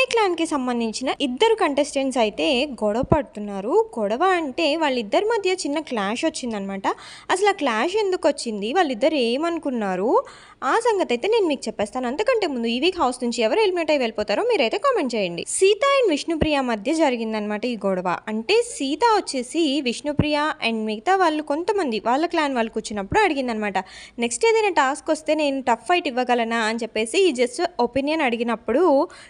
ఒకే క్లాన్కి సంబంధించిన ఇద్దరు కంటెస్టెంట్స్ అయితే గొడవ పడుతున్నారు. గొడవ అంటే వాళ్ళిద్దరి మధ్య చిన్న క్లాష్ వచ్చిందనమాట అసలు ఆ క్లాష్ ఎందుకు వచ్చింది? వాళ్ళిద్దరు ఏమనుకున్నారు? ఆ సంగతి అయితే నేను మీకు చెప్పేస్తాను. అంతకంటే ముందు ఈ వీక్ హౌస్ నుంచి ఎవరు ఎలిమినేట్ అయి వెళ్ళిపోతారో మీరైతే కామెంట్ చేయండి. సీత అండ్ విష్ణుప్రియ మధ్య జరిగిందనమాట ఈ గొడవ. అంటే సీత వచ్చేసి విష్ణుప్రియ అండ్ మిగతా వాళ్ళు కొంతమంది వాళ్ళ క్లాన్ వాళ్ళు కూర్చున్నప్పుడు అడిగిందనమాట నెక్స్ట్ ఏదైనా టాస్క్ వస్తే నేను టఫ్ ఫైట్ ఇవ్వగలనా? అని చెప్పేసి జస్ట్ ఒపీనియన్ అడిగినప్పుడు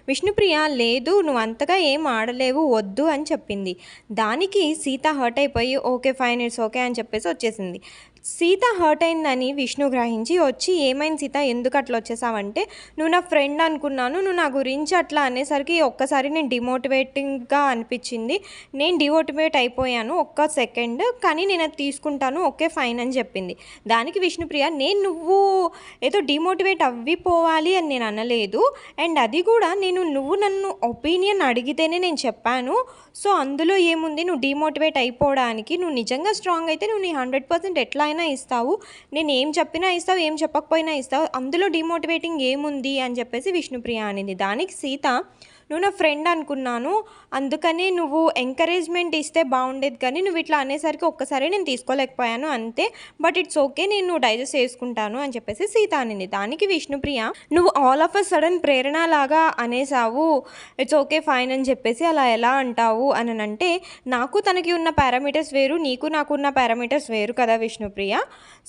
విష్ణుప్రియ లేదు నువ్వు అంతగా ఏం ఆడలేవు వద్దు అని చెప్పింది. దానికి సీత హర్ట్ అయిపోయి ఓకే ఫైన్ ఇట్స్ ఓకే అని చెప్పేసి వచ్చేసింది. సీత హర్ట్ అయిందని విష్ణు గ్రహించి వచ్చి ఏమైంది సీత? ఎందుకు అట్లా వచ్చేసావంటే నువ్వు నా ఫ్రెండ్ అనుకున్నాను నువ్వు నా గురించి అట్లా అనేసరికి ఒక్కసారి నేను డిమోటివేటింగ్గా అనిపించింది. నేను డిమోటివేట్ అయిపోయాను ఒక్క సెకండ్ కానీ నేను అది తీసుకుంటాను ఓకే ఫైన్ అని చెప్పింది. దానికి విష్ణుప్రియ నేను నువ్వు ఏదో డిమోటివేట్ అవ్విపోవాలి అని నేను అనలేదు. అండ్ అది కూడా నేను నువ్వు నన్ను ఒపీనియన్ అడిగితేనే నేను చెప్పాను. సో అందులో ఏముంది? నువ్వు డిమోటివేట్ అయిపోవడానికి నువ్వు నిజంగా స్ట్రాంగ్ అయితే నువ్వు నీ హండ్రెడ్ పర్సెంట్ ఎట్లా అయినా ఇస్తావు. నేను ఏం చెప్పినా ఇస్తావు ఏం చెప్పకపోయినా ఇస్తావు. అందులో డిమోటివేటింగ్ ఏముంది అని చెప్పేసి విష్ణుప్రియ అనింది. దానికి సీత నువ్వు నా ఫ్రెండ్ అనుకున్నాను. అందుకని నువ్వు ఎంకరేజ్మెంట్ ఇస్తే బాగుండేది కానీ నువ్వు ఇట్లా అనేసరికి ఒక్కసారి నేను తీసుకోలేకపోయాను అంతే. బట్ ఇట్స్ ఓకే నేను డైజెస్ట్ చేసుకుంటాను అని చెప్పేసి సీత అనింది. దానికి విష్ణుప్రియ నువ్వు all of a sudden Prerana లాగా అనేసావు. ఇట్స్ ఓకే ఫైన్ అని చెప్పేసి అలా ఎలా అంటావు? అని అంటే నాకు తనకి ఉన్న పారామీటర్స్ వేరు నీకు నాకు ఉన్న పారామీటర్స్ వేరు కదా విష్ణుప్రియ.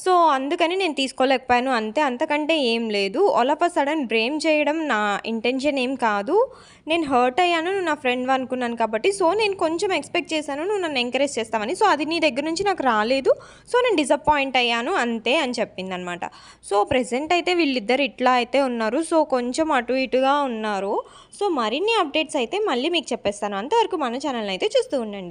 సో అందుకని నేను తీసుకోలేకపోయాను. అంతే అంతకంటే ఏం లేదు. ఒలప సడన్ బ్రేమ్ చేయడం నా ఇంటెన్షన్ ఏం కాదు. నేను హర్ట్ అయ్యాను నువ్వు నా ఫ్రెండ్ అనుకున్నాను కాబట్టి. సో నేను కొంచెం ఎక్స్పెక్ట్ చేశాను నువ్వు నన్ను ఎంకరేజ్ చేస్తావని. సో అది నీ దగ్గర నుంచి నాకు రాలేదు. సో నేను డిసప్పాయింట్ అయ్యాను అంతే అని చెప్పింది అనమాట సో ప్రెసెంట్ అయితే వీళ్ళిద్దరు ఇట్లా అయితే ఉన్నారు. సో కొంచెం అటు ఇటుగా ఉన్నారు. సో మరిన్ని అప్డేట్స్ అయితే మళ్ళీ మీకు చెప్పేస్తాను. అంతవరకు మన ఛానల్ అయితే చూస్తూ ఉండండి.